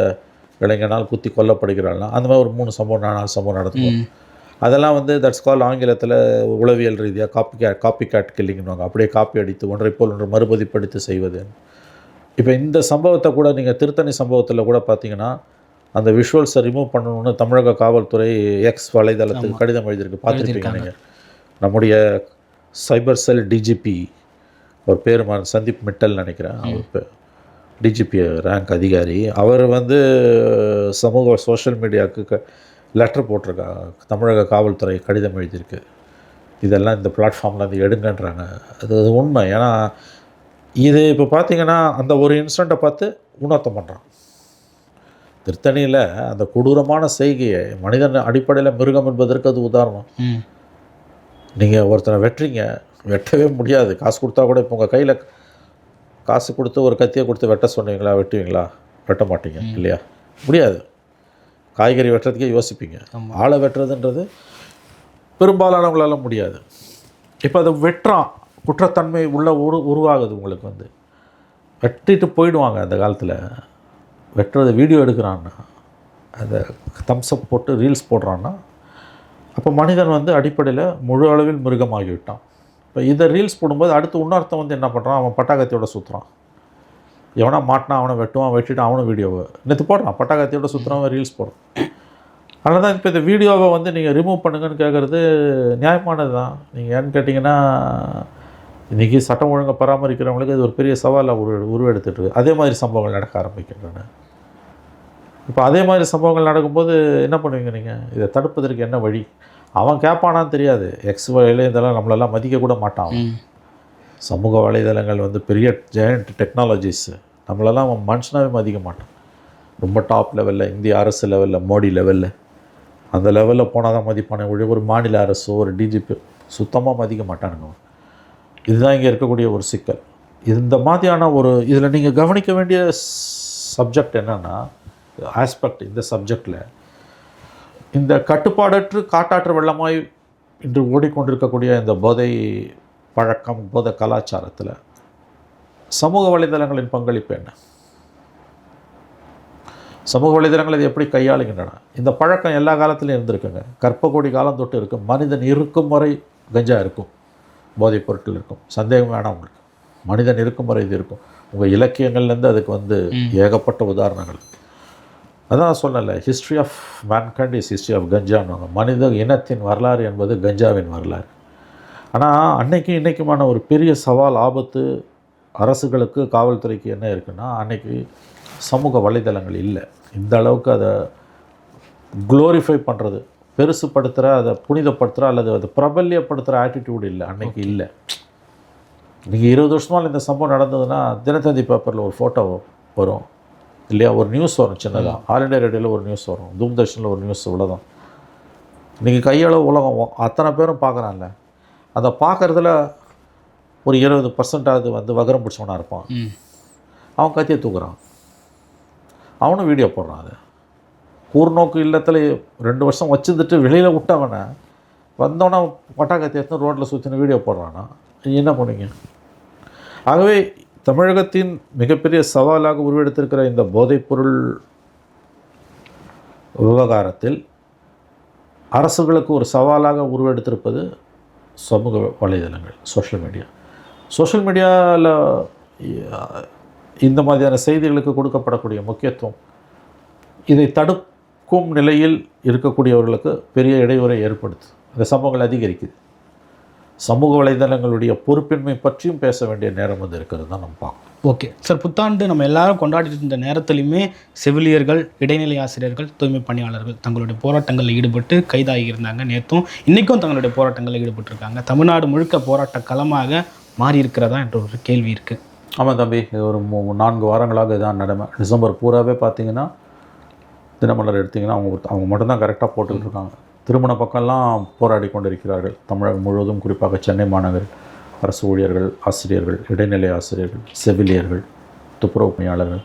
இளைஞனால் குத்தி கொல்லப்படுகிறாள்னா அந்த மாதிரி ஒரு மூணு சம்பவம் நாலு சம்பவம் நடந்து. அதெல்லாம் வந்து தட்ஸ் கால் ஆங்கிலத்தில் உளவியல் ரீதியாக காப்பி கேட் காப்பி கேட் கில்லிங்னுவாங்க அப்படியே காப்பி அடித்து ஒன்றை போல் ஒன்று மறுபதிப்படுத்தி செய்வது. இப்போ இந்த சம்பவத்தை கூட நீங்கள் திருத்தணி சம்பவத்தில் கூட பார்த்தீங்கன்னா அந்த விஷுவல்ஸை ரிமூவ் பண்ணணும்னு தமிழக காவல்துறை எக்ஸ் வலைதளத்துக்கு கடிதம் எழுதியிருக்கு. பார்த்துருப்பீங்க நீங்கள் நம்முடைய சைபர் செல் டிஜிபி ஒரு பேர் சந்தீப் மிட்டல் நினைக்கிறேன். அவர் டிஜிபி ரேங்க் அதிகாரி. அவர் வந்து சமூக சோஷியல் மீடியாவுக்கு க லெட்டர் போட்டிருக்கா தமிழக காவல்துறை கடிதம் எழுதியிருக்கு. இதெல்லாம் இந்த பிளாட்ஃபார்மில் வந்து எடுங்கன்றாங்க. அது அது உண்மை. ஏன்னா இது இப்போ பார்த்தீங்கன்னா அந்த ஒரு இன்சிடெண்ட்டை பார்த்து உணர்த்தம் பண்ணுறான் திருத்தணியில் அந்த கொடூரமான செய்கையை மனிதன் அடிப்படையில் மிருகம் என்பதற்கு அது உதாரணம். நீங்கள் ஒருத்தனை வெட்டுறீங்க வெட்டவே முடியாது. காசு கொடுத்தா கூட இப்போ உங்கள் கையில் காசு கொடுத்து ஒரு கத்தியை கொடுத்து வெட்ட சொன்னீங்களா வெட்டுவீங்களா? வெட்ட மாட்டீங்க இல்லையா? முடியாது. காய்கறி வெட்டுறதுக்கே யோசிப்பீங்க. ஆளை வெட்டுறதுன்றது பெரும்பாலானவங்களால முடியாது. இப்போ அதை வெட்டுறான். குற்றத்தன்மை உள்ள உரு உருவாகுது உங்களுக்கு வந்து. வெட்டிட்டு போயிடுவாங்க அந்த காலத்தில். வெட்டுறதை வீடியோ எடுக்கிறான்னா அதை தம்ஸ்அப் போட்டு ரீல்ஸ் போடுறான்னா அப்போ மனிதன் வந்து அடிப்படையில் முழு அளவில் மிருகமாகி விட்டான் இப்போ இதை ரீல்ஸ் போடும்போது அடுத்து இன்னொருத்தன் வந்து என்ன பண்ணுறான் அவன் பட்டாக்கத்தியோட சுற்றுறான் எவனா மாட்டினா அவனை வெட்டுவான் வெட்டிட்டு அவனும் வீடியோவை நேற்று போடுறான் பட்டாக்கத்தியோட சுத்தமாக ரீல்ஸ் போடுறான் அதனால் தான் இப்போ இந்த வீடியோவை வந்து நீங்கள் ரிமூவ் பண்ணுங்கன்னு கேட்குறது நியாயமானது தான் நீங்கள் ஏன்னு கேட்டிங்கன்னா இன்றைக்கி சட்டம் ஒழுங்கை பராமரிக்கிறவங்களுக்கு இது ஒரு பெரிய சவாலாக உரு உருவெடுத்துட்டு அதே மாதிரி சம்பவங்கள் நடக்க ஆரம்பிக்கின்றன. இப்போ அதே மாதிரி சம்பவங்கள் நடக்கும்போது என்ன பண்ணுவீங்க நீங்கள் இதை தடுப்பதற்கு என்ன வழி? அவன் கேட்பானான்னு தெரியாது. எக்ஸ் வலைதளம் நம்மளெல்லாம் மதிக்க கூட மாட்டான் சமூக வலைதளங்கள் வந்து பெரிய ஜெயண்ட் டெக்னாலஜிஸு நம்மளெல்லாம் அவன் மனுஷனாகவே மதிக்க மாட்டான். ரொம்ப டாப் லெவலில் இந்திய அரசு லெவலில் மோடி லெவலில் அந்த லெவலில் போனால் தான் மதிப்பானே ஒழிய ஒரு மாநில அரசோ ஒரு டிஜிபி சுத்தமாக மதிக்க மாட்டானுங்க இதுதான் இங்கே இருக்கக்கூடிய ஒரு சிக்கல். இந்த மாதிரியான ஒரு இதில் நீங்கள் கவனிக்க வேண்டிய சப்ஜெக்ட் என்னென்னா ஆஸ்பெக்ட் இந்த சப்ஜெக்டில் இந்த கட்டுப்பாடற்று காட்டாற்று வெள்ளமாய் இன்று ஓடிக்கொண்டிருக்கக்கூடிய இந்த போதை பழக்கம் போதை கலாச்சாரத்தில் சமூக வலைதளங்களின் பங்களிப்பு என்ன? சமூக வலைதளங்கள் இதை எப்படி கையாளுகின்றன? இந்த பழக்கம் எல்லா காலத்திலையும் இருந்திருக்குங்க. கற்ப காலம் தொட்டு இருக்கும். மனிதன் இருக்கும் வரை கஞ்சா இருக்கும். போதைப் பொருட்கள் இருக்கும். சந்தேகம் வேணாம் உங்களுக்கு. மனிதன் இருக்கும் வரை இது இருக்கும். உங்கள் இலக்கியங்கள்லேருந்து அதுக்கு வந்து ஏகப்பட்ட உதாரணங்கள். அதான் நான் சொன்னல history of mankind is history of கஞ்சான்னு மனித இனத்தின் வரலாறு என்பது கஞ்சாவின் வரலாறு. ஆனால் அன்னைக்கு இன்றைக்குமான ஒரு பெரிய சவால் ஆபத்து அரசுகளுக்கு காவல்துறைக்கு என்ன இருக்குன்னா அன்னைக்கு சமூக வலைதளங்கள் இல்லை. இந்த அளவுக்கு அதை குளோரிஃபை பண்ணுறது பெருசுப்படுத்துகிற அதை புனிதப்படுத்துகிற அல்லது அதை பிரபல்யப்படுத்துகிற ஆட்டிடியூட் இல்லை. அன்னைக்கு இல்லை. நீங்கள் இருபது வருஷமாக இந்த சம்பவம் நடந்ததுன்னா தினத்தந்தி பேப்பரில் ஒரு ஃபோட்டோ வரும். இல்லையா? ஒரு நியூஸ் வரும் சின்னதாக ஆல் இண்டியா ரேடியோவில் ஒரு நியூஸ் வரும். தூர்தர்ஷனில் ஒரு நியூஸ் இவ்வளோதான் நீங்கள் கையளவு உலகம் அத்தனை பேரும் பார்க்குறான்ல. அதை பார்க்குறதுல ஒரு இருபது பர்சன்டாவது வந்து வகரம் பிடிச்சவனாக இருப்பான். அவன் கத்தியை தூக்குறான். அவனும் வீடியோ போடுறான் அது. கூர்நோக்கு இல்லத்தில் ரெண்டு வருஷம் வச்சுருந்துட்டு வெளியில் விட்டவனை வந்தோன்னே பட்டாக்கத்தி எடுத்து ரோட்டில் சுற்றின வீடியோ போடுறானா. நீ என்ன பண்ணுவீங்க? ஆகவே தமிழகத்தின் மிகப்பெரிய சவாலாக உருவெடுத்திருக்கிற இந்த போதைப்பொருள் விவகாரத்தில் அரசுகளுக்கு ஒரு சவாலாக உருவெடுத்திருப்பது சமூக வலைதளங்கள் சோஷியல் மீடியா சோஷியல் மீடியாவில் இந்த மாதிரியான செய்திகளுக்கு கொடுக்கப்படக்கூடிய முக்கியத்துவம் இதை தடுக்கும் நிலையில் இருக்கக்கூடியவர்களுக்கு பெரிய இடையூறை ஏற்படுத்து அந்த சம்பவங்கள் அதிகரிக்குது. சமூக வலைதளங்களுடைய பொறுப்பின்மை பற்றியும் பேச வேண்டிய நேரம் வந்து இருக்கிறது தான் நம்ம பார்க்கணும். ஓகே. சார் புத்தாண்டு நம்ம எல்லாரும் கொண்டாடிட்டு இருந்த நேரத்துலையுமே செவிலியர்கள் இடைநிலை ஆசிரியர்கள் தூய்மை பணியாளர்கள் தங்களுடைய போராட்டங்களில் ஈடுபட்டு கைதாகி இருந்தாங்க நேற்றும் இன்றைக்கும் தங்களுடைய போராட்டங்களில் ஈடுபட்டிருக்காங்க. தமிழ்நாடு முழுக்க போராட்ட களமாக மாறி இருக்கிறதா என்ற ஒரு கேள்வி இருக்குது ஆமாம் தம்பி ஒரு மூ- நான்கு வாரங்களாக இதான் நடமை. டிசம்பர் பூராவே பார்த்தீங்கன்னா தினமலர் எடுத்தீங்கன்னா அவங்க அவங்க மட்டும்தான் கரெக்டாக போட்டுக்கிட்டு இருக்காங்க. திருமண பக்கம்லாம் போராடி கொண்டிருக்கிறார்கள். தமிழகம் முழுவதும் குறிப்பாக சென்னை மாநகர் அரசு ஊழியர்கள் ஆசிரியர்கள் இடைநிலை ஆசிரியர்கள் செவிலியர்கள் துப்புரவு பணியாளர்கள்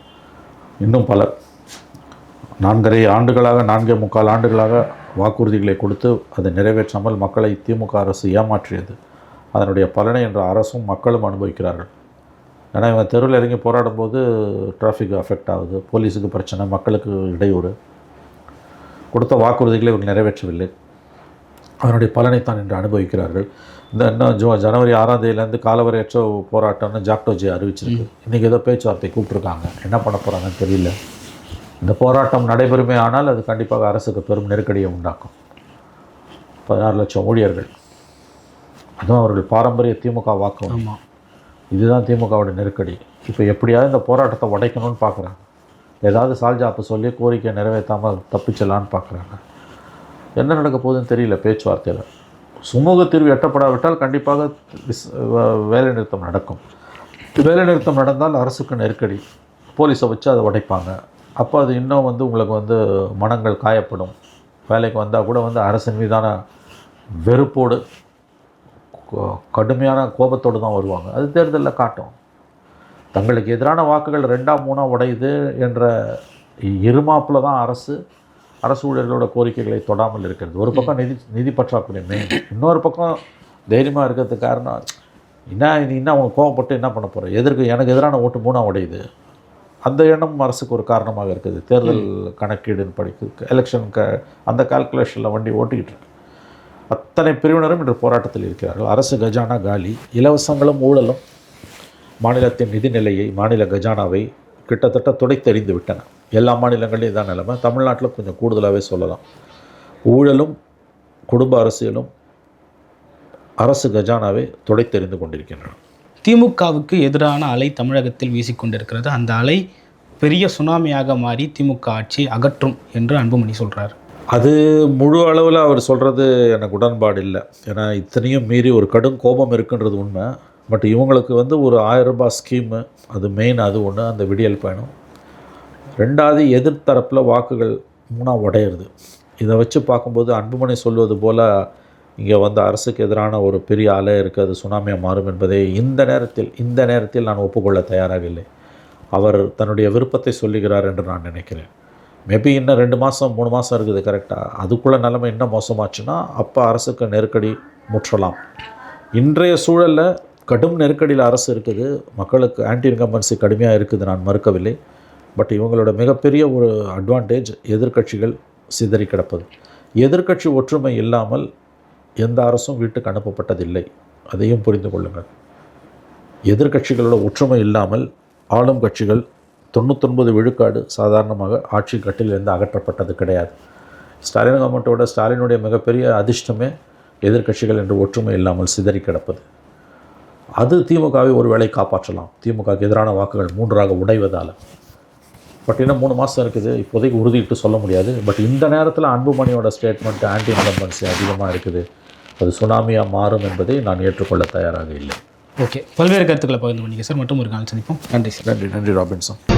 இன்னும் பலர். நான்கரை ஆண்டுகளாக நான்கே முக்கால் ஆண்டுகளாக வாக்குறுதிகளை கொடுத்து அதை நிறைவேற்றாமல் மக்களை திமுக அரசு ஏமாற்றியது. அதனுடைய பலனை என்ற அரசும் மக்களும் அனுபவிக்கிறார்கள். ஏன்னா இவங்க தெருவில் இறங்கி போராடும்போது டிராஃபிக் அஃபெக்ட் ஆகுது போலீஸுக்கு பிரச்சனை மக்களுக்கு இடையூறு. கொடுத்த வாக்குறுதிகளை இவர்கள் நிறைவேற்றவில்லை. அதனுடைய பலனை தான் இன்று அனுபவிக்கிறார்கள். இந்த இன்னும் ஜோ ஜனவரி ஆறாம் தேதியிலேருந்து காலவரையற்ற போராட்டம்னு ஜாக்டோஜி அறிவிச்சிருக்கு. இன்றைக்கி ஏதோ பேச்சுவார்த்தை கூப்பிட்ருக்காங்க என்ன பண்ண போகிறாங்கன்னு தெரியல. இந்த போராட்டம் நடைபெறுமே ஆனால் அது கண்டிப்பாக அரசுக்கு பெரும் நெருக்கடியை உண்டாக்கும். பதினாறு லட்சம் ஊழியர்கள். அதுவும் அவர்கள் பாரம்பரிய திமுக வாக்கு இதுதான் திமுகவோட நெருக்கடி. இப்போ எப்படியாவது இந்த போராட்டத்தை உடைக்கணும்னு பார்க்குறாங்க ஏதாவது சால்ஜாப்பு சொல்லி கோரிக்கை நிறைவேற்றாமல் தப்பிச்சலான்னு பார்க்குறாங்க. என்ன நடக்க போகுதுன்னு தெரியல பேச்சுவார்த்தையில். சுமூக தீர்வு எட்டப்படாவிட்டால் கண்டிப்பாக வேலைநிறுத்தம் நடக்கும். வேலைநிறுத்தம் நடந்தால் அரசுக்கு நெருக்கடி. போலீஸை வச்சு அதை உடைப்பாங்க. அப்போ அது இன்னும் வந்து உங்களுக்கு வந்து மனங்கள் காயப்படும். வேலைக்கு வந்தால் கூட வந்து அரசின் மீதான வெறுப்போடு கோ- கடுமையான கோபத்தோடு தான் வருவாங்க. அது தேர்தலில் காட்டும். தங்களுக்கு எதிரான வாக்குகள் ரெண்டாம் மூணாக உடையுது என்ற இருமாப்பில் தான் அரசு அரசு ஊழியர்களோட கோரிக்கைகளை தொடாமல் இருக்கிறது. ஒரு பக்கம் நிதி நிதி பற்றாக்குறை மெயின் இன்னொரு பக்கம் தைரியமாக இருக்கிறதுக்கு காரணம் என்ன நீ என்ன அவங்க கோவப்பட்டு என்ன பண்ண போகிற எதற்கு எனக்கு எதிரான ஓட்டு மூணாக உடையுது. அந்த எண்ணம் அரசுக்கு ஒரு காரணமாக இருக்குது. தேர்தல் கணக்கீடுன்னு படிக்கு எலெக்ஷன் க அந்த கால்குலேஷனில் வண்டி ஓட்டிக்கிட்டு இருக்கு. அத்தனை பிரிவினரும் இன்று போராட்டத்தில் இருக்கிறார்கள். அரசு கஜானா காலி இலவசங்களும் ஊழலும் மாநிலத்தின் நிதி நிலையை மாநில கஜானாவை கிட்டத்தட்ட துடைத்தெறிந்து விட்டன. எல்லா மாநிலங்களையும் இதான் நிலைமை. தமிழ்நாட்டில் கொஞ்சம் கூடுதலாகவே சொல்லலாம். ஊழலும் குடும்ப அரசியலும் அரசு கஜானாவை துடைத்தெறிந்து கொண்டிருக்கின்றன. திமுகவுக்கு எதிரான அலை தமிழகத்தில் வீசிக்கொண்டிருக்கிறது. அந்த அலை பெரிய சுனாமியாக மாறி திமுக ஆட்சி அகற்றும் என்று அன்புமணி சொல்றார். அது முழு அளவில் அவர் சொல்கிறது எனக்கு உடன்பாடு இல்லை ஏன்னா இத்தனையும் மீறி ஒரு கடும் கோபம் இருக்குன்றது உண்மை. பட் இவங்களுக்கு வந்து ஒரு ஆயிரம் ரூபாய் ஸ்கீமு அது மெயின் அது ஒன்று அந்த விடியல் பயணம். ரெண்டாவது எதிர்த்தரப்பில் வாக்குகள் மூணாக உடையிறது. இதை வச்சு பார்க்கும்போது அன்புமணி சொல்வது போல் இங்கே வந்து அரசுக்கு எதிரான ஒரு பெரிய அலை இருக்குது அது சுனாமியாக மாறும் என்பதை இந்த நேரத்தில் இந்த நேரத்தில் நான் ஒப்புக்கொள்ள தயாராக இல்லை. அவர் தன்னுடைய விருப்பத்தை சொல்லுகிறார் என்று நான் நினைக்கிறேன். மேபி இன்னும் ரெண்டு மாதம் மூணு மாதம் இருக்குது கரெக்டாக அதுக்குள்ளே நிலைமை இன்னும் மோசமாச்சுன்னா அப்போ அரசுக்கு நெருக்கடி முற்றலாம். இன்றைய சூழலில் கடும் நெருக்கடியில் அரசு இருக்குது. மக்களுக்கு ஆன்டி இன்கம்பன்சி கடுமையாக இருக்குது நான் மறுக்கவில்லை. பட் இவங்களோட மிகப்பெரிய ஒரு அட்வான்டேஜ் எதிர்க்கட்சிகள் சிதறி கிடப்பது. எதிர்க்கட்சி ஒற்றுமை இல்லாமல் எந்த அரசும் வீட்டுக்கு அனுப்பப்பட்டதில்லை. அதையும் புரிந்து கொள்ளுங்கள். எதிர்க்கட்சிகளோட ஒற்றுமை இல்லாமல் ஆளும் கட்சிகள் தொண்ணூத்தொன்பது விழுக்காடு சாதாரணமாக ஆட்சி கட்டிலிருந்து அகற்றப்பட்டது கிடையாது. ஸ்டாலின் கவர்மெண்ட்டோட ஸ்டாலினுடைய மிகப்பெரிய அதிர்ஷ்டமே எதிர்க்கட்சிகள் என்று ஒற்றுமை இல்லாமல் சிதறி கிடப்பது. அது திமுகவை ஒருவேளை காப்பாற்றலாம். திமுகவுக்கு எதிரான வாக்குகள் மூன்றாக உடைவதால். பட் இன்னும் மூணு மாதம் இருக்குது. இப்போதைக்கு உறுதிட்டு சொல்ல முடியாது. பட் இந்த நேரத்தில் அன்புமணியோட ஸ்டேட்மெண்ட் ஆன்டி இன்கம்பன்சி அதிகமாக இருக்குது. அது சுனாமியாக மாறும் என்பதை நான் ஏற்றுக்கொள்ள தயாராக இல்லை. ஓகே. பல்வேறு கருத்துக்களை பகிர்ந்து பண்ணிக்க சார். மற்றும் ஒரு கால் சந்திப்போம். நன்றி சார். நன்றி நன்றி ராபின்சன்.